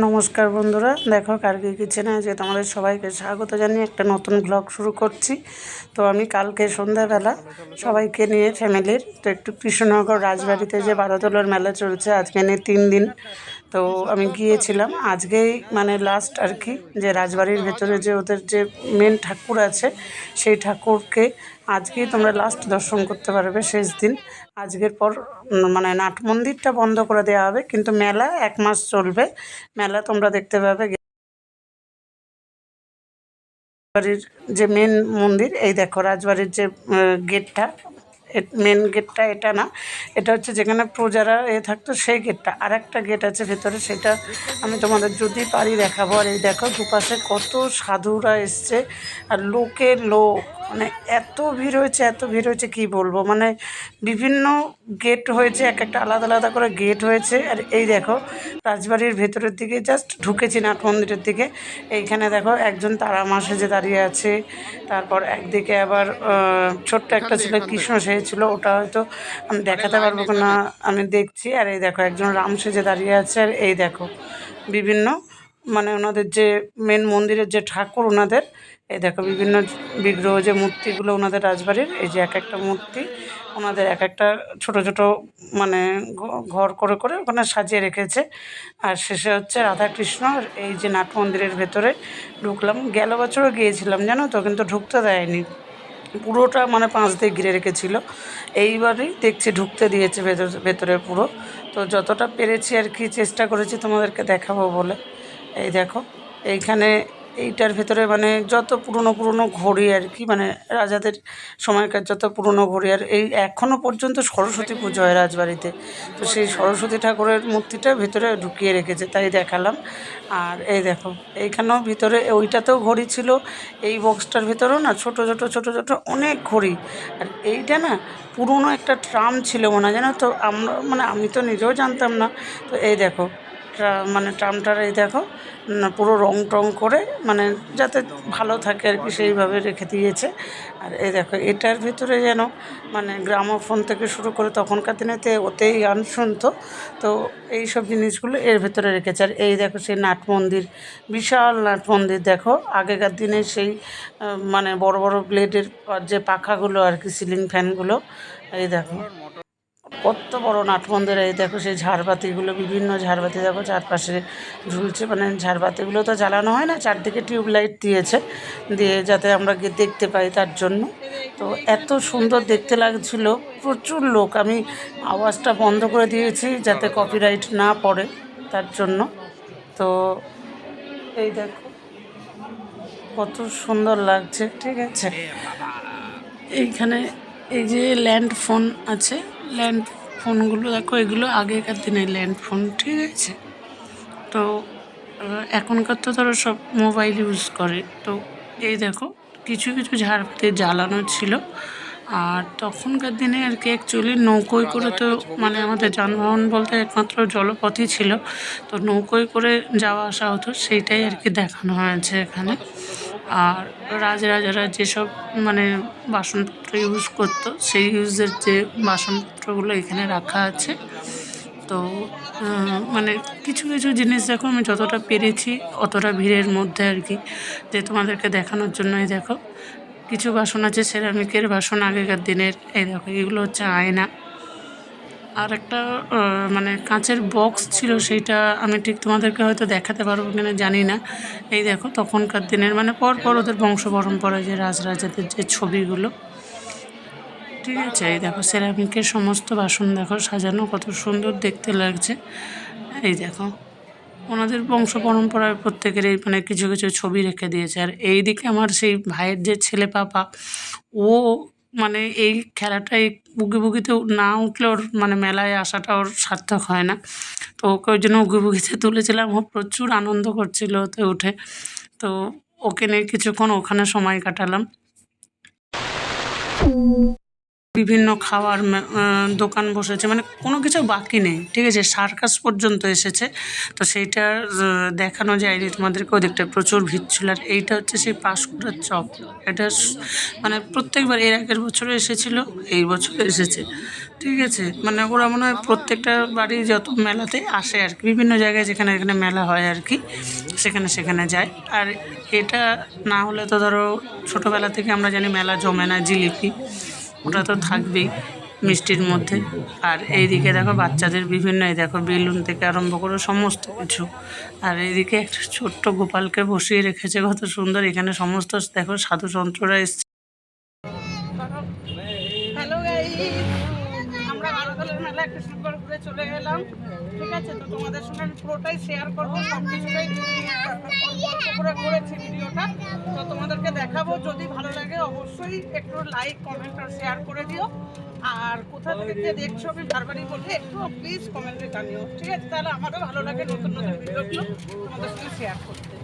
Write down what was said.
নমস্কার বন্ধুরা। দেখো কার্গি কিচেনে যে তোমাদের সবাইকে স্বাগত জানিয়ে একটা নতুন ব্লগ শুরু করছি। তো আমি কালকে সন্ধ্যাবেলা সবাইকে নিয়ে ফ্যামিলির তো একটু কৃষ্ণনগর রাজবাড়িতে যে বারোতলার মেলা চলছে, আজকে নিয়ে তিন দিন তো আমি গিয়েছিলাম। আজকেই মানে লাস্ট আর কি যে রাজবাড়ির ভেতরে যে ওদের যে মেন ঠাকুর আছে, সেই ঠাকুরকে আজকেই তোমরা লাস্ট দর্শন করতে পারবে শেষ দিন। আজকের পর মানে নাট মন্দিরটা বন্ধ করে দেওয়া হবে, কিন্তু মেলা এক মাস চলবে। মেলা তোমরা দেখতে পাবে। রাজবাড়ির যে মেন মন্দির, এই দেখো রাজবাড়ির যে গেটটা মেন গেটটা এটা না। এটা হচ্ছে যেখানে প্রজারা এ থাকতো, সেই গেটটা আর একটা গেট আছে ভেতরে, সেটা আমি তোমাদের যদি পারি দেখাবো। আর এই দেখো দুপাশে কত সাধুরা এসছে, আর লোকের লোক। মানে এত ভিড় হয়েছে এত ভিড় হয়েছে কি বলব? মানে বিভিন্ন গেট হয়েছে এক একটা আলাদা আলাদা করে গেট হয়েছে। আর এই দেখো রাজবাড়ির ভেতরের দিকে জাস্ট ঢুকেছি নাট মন্দিরের দিকে। এইখানে দেখো একজন তারা মা সেজে দাঁড়িয়ে আছে তারপর একদিকে আবার ছোট্ট একটা ছিল কৃষ্ণ সেজেছিল ওটা হয়তো আমি দেখাতে পারব না আমি দেখছি। আর এই দেখো একজন রাম সেজে দাঁড়িয়ে আছে আর এই দেখো বিভিন্ন মানে ওনাদের যে মেন মন্দিরের যে ঠাকুর ওনাদের, এই দেখো বিভিন্ন বিগ্রহ যে মূর্তিগুলো ওনাদের রাজবাড়ির, এই যে এক একটা মূর্তি ওনাদের এক একটা ছোট ছোট মানে ঘর করে করে ওখানে সাজিয়ে রেখেছে। আর শেষে হচ্ছে রাধাকৃষ্ণ এই যে নাট মন্দিরের ভেতরে ঢুকলাম। গেল বছরও গিয়েছিলাম, জানো তো, কিন্তু ঢুকতে দেয়নি। পুরোটা মানে পাঁচ দিয়ে ঘিরে রেখেছিল। এইবারই দেখছি ঢুকতে দিয়েছে ভেতর, ভেতরে পুরো। তো যতটা পেরেছি আর কি চেষ্টা করেছি তোমাদেরকে দেখাবো বলে। এই দেখো, এইখানে এইটার ভেতরে মানে যত পুরনো পুরনো ঘড়ি আর কি মানে রাজাদের সময়কার যত পুরনো ঘড়ি আর এই এখনও পর্যন্ত সরস্বতী পুজো হয় রাজবাড়িতে। তো সেই সরস্বতী ঠাকুরের মূর্তিটা ভেতরে ঢুকিয়ে রেখেছে, তাই দেখালাম। আর এই দেখো, এইখানেও ভিতরে ওইটাতেও ঘড়ি ছিল, এই বক্সটার ভেতরেও না ছোট ছোট ছোট ছোট অনেক ঘড়ি। আর এইটা না পুরনো একটা ট্রাম ছিল মনে হয়, জানো তো? আমরা মানে আমি তো নিজেও জানতাম না। তো এই দেখো মানে ট্রামটার এই দেখো পুরো রং টং করে মানে যাতে ভালো থাকে আর কি সেইভাবে রেখে দিয়েছে। আর এই দেখো, এটার ভিতরে যেন মানে গ্রামোফোন থেকে শুরু করে তখনকার দিনেতে ওতেই গান শুনতো তো এই সব জিনিসগুলো এর ভেতরে রেখেছে। আর এই দেখো, সেই নাট মন্দির, বিশাল নাট মন্দির দেখো, আগেকার দিনে সেই মানে বড় বড় ব্লেডের যে পাখাগুলো আর কি সিলিং ফ্যানগুলো এই দেখো। কত বড় নাট মন্দির এই দেখো সেই ঝাড়বাতিগুলো, বিভিন্ন ঝাড়বাতি দেখো চারপাশে ঝুলছে মানে ঝাড়বাতিগুলো তো জ্বালানো হয় না, চারদিকে টিউবলাইট দিয়েছে, দিয়ে যাতে আমরা গিয়ে দেখতে পাই তার জন্য। তো এত সুন্দর দেখতে লাগছিল, প্রচুর লোক, আমি আওয়াজটা বন্ধ করে দিয়েছি যাতে কপিরাইট না পড়ে তার জন্য। তো এই দেখো, কত সুন্দর লাগছে, ঠিক আছে? এইখানে এই যে ল্যান্ড ফোন আছে ল্যান্ড ফোনগুলো দেখো, এগুলো আগেকার দিনের ল্যান্ড ফোন ঠিক আছে? তো এখনকার তো ধরো সব মোবাইল ইউজ করে। তো, এই দেখো, কিছু কিছু ঝাড়বাতি জ্বালানো ছিল। আর তখনকার দিনে আর কি অ্যাকচুয়ালি নৌকোয় করে তো মানে আমাদের যানবাহন বলতে একমাত্র জলপথই ছিল। তো নৌকোয় করে যাওয়া আসা হতো, সেইটাই আর কি দেখানো হয়েছে এখানে। আর রাজরাজারা যেসব মানে বাসনপত্র ইউজ করতো, সেই ইউজের যে বাসনপত্রগুলো এখানে রাখা আছে। তো মানে কিছু কিছু জিনিস দেখো, আমি যতটা পেরেছি অতটা ভিড়ের মধ্যে আর কি, যে তোমাদেরকে দেখানোর জন্যই দেখো। কিছু বাসন আছে সেরামিকের বাসন আগেকার দিনের, এই দেখো, এগুলো হচ্ছে আয়না। আর একটা মানে কাঁচের বক্স ছিল সেইটা আমি ঠিক তোমাদেরকে হয়তো দেখাতে পারব কিনা জানি না। এই দেখো তখনকার দিনের মানে পর পর ওদের বংশ পরম্পরায় যে রাজরাজাদের যে ছবিগুলো। ঠিক আছে, এই দেখো সেরামিকের সমস্ত বাসন দেখো সাজানো, কত সুন্দর দেখতে লাগছে। এই দেখো, ওনাদের বংশ পরম্পরায় প্রত্যেকেরই মানে কিছু কিছু ছবি রেখে দিয়েছে। আর এই দিকে আমার সেই ভাইয়ের যে ছেলে পাপা, ও মানে এই খেলাটাই বুগি বুগিতে না উঠলে ওর মানে মেলায় আসাটা ওর সার্থক হয় না। তো ওকে ওই জন্য উগি বুগিতে তুলেছিলাম। ও প্রচুর আনন্দ করছিল ওতে উঠে। তো ওকে নিয়ে কিছুক্ষণ ওখানে সময় কাটালাম। বিভিন্ন খাওয়ার দোকান বসেছে মানে কোনো কিছু বাকি নেই, ঠিক আছে? সার্কাস পর্যন্ত এসেছে। তো সেইটা দেখানো যায়নি তোমাদেরকে ওদিকটা প্রচুর ভিড় ছিল। আর এইটা হচ্ছে সেই পাঁশকুড়ার চপ এটা মানে প্রত্যেকবার, এর আগের বছরও এসেছিল, এই বছর এসেছে, ঠিক আছে? মানে ওরা মনে হয় প্রত্যেকটা বাড়ি যত মেলাতে আসে আর কি, বিভিন্ন জায়গায় যেখানে এখানে মেলা হয় আর কি, সেখানে সেখানে যায়। আর এটা না হলে তো ধরো, ছোটোবেলা থেকে আমরা জানি মেলা জমে না, জিলিপি। ওটা তো থাকবেই মিষ্টির মধ্যে। আর এইদিকে দেখো বাচ্চাদের বিভিন্ন, এই দেখো বেলুন থেকে আরম্ভ করে সমস্ত কিছু। আর এইদিকে একটা ছোট্ট গোপালকে বসিয়ে রেখেছে, কত সুন্দর। এখানে সমস্ত দেখো সাধু সাধুযন্ত্ররা এসছে। মেলা কৃষ্ণগড় ঘুরে চলে গেলাম। ঠিক আছে, তো তোমাদের সঙ্গে আমি পুরোটাই শেয়ার করব সব কিছুটাই ভিডিওটা। তো তোমাদেরকে দেখাবো, যদি অবশ্যই একটু লাইক কমেন্ট আর শেয়ার করে দিও। আর কোথা থেকে দেখছ আমি বারবারই বলি, একটু প্লিজ কমেন্টে জানিও। ঠিক আছে? তাহলে আমারও ভালো লাগে নতুন নতুন ভিডিওগুলো তোমাদের সঙ্গে শেয়ার করতে।